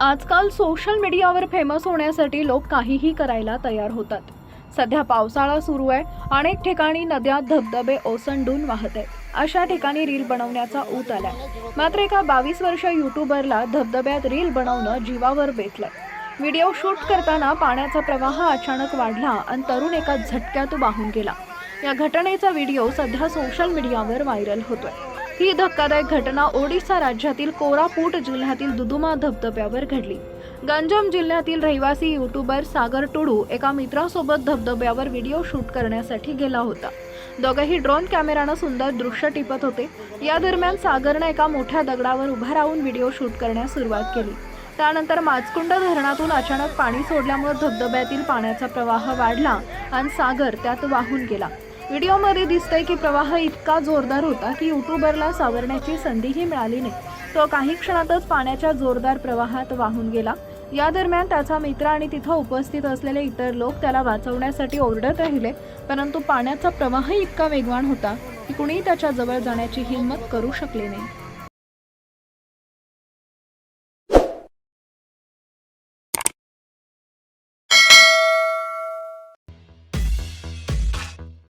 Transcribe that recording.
आजकाल सोशल मीडियावर फेमस होण्यासाठी लोक काहीही करायला तयार होतात. सध्या पावसाळा सुरू आहे. अनेक ठिकाणी नद्या धबधबे ओसंडून वाहत. आहेत अशा ठिकाणी रील बनवण्याचा ऊत आलाय. मात्र एका बावीस वर्ष युट्यूबरला धबधब्यात रील बनवणं जीवावर बेतलंय. व्हिडिओ शूट करताना पाण्याचा प्रवाह अचानक वाढला आणि तरुण एका झटक्यात वाहून गेला. या घटनेचा व्हिडिओ सध्या सोशल मीडियावर व्हायरल होतोय. ही धक्कादायक घटना ओडिशा राज्यातील कोरापूट जिल्ह्यातील दुदुमा धबधब्यावर घडली. गंजम जिल्ह्यातील रहिवासी युट्यूबर सागर टुडू एका मित्रासोबत धबधब्यावर व्हिडिओ शूट करण्यासाठी गेला होता. दोघंही ड्रोन कॅमेरानं सुंदर दृश्य टिपत होते. या दरम्यान सागरनं एका मोठ्या दगडावर उभा राहून व्हिडिओ शूट करण्यास सुरुवात केली. त्यानंतर माचकुंड धरणातून अचानक पाणी सोडल्यामुळे धबधब्यातील पाण्याचा प्रवाह वाढला आणि सागर त्यात वाहून गेला. व्हिडिओमध्ये दिसतंय की प्रवाह इतका जोरदार होता की युट्यूबरला सावरण्याची संधीही मिळाली नाही. तो काही क्षणातच पाण्याच्या जोरदार प्रवाहात वाहून गेला. या दरम्यान त्याचा मित्र आणि तिथं उपस्थित असलेले इतर लोक त्याला वाचवण्यासाठी ओरडत राहिले परंतु पाण्याचा प्रवाह इतका वेगवान होता की कुणीही त्याच्याजवळ जाण्याची हिंमत करू शकले नाही.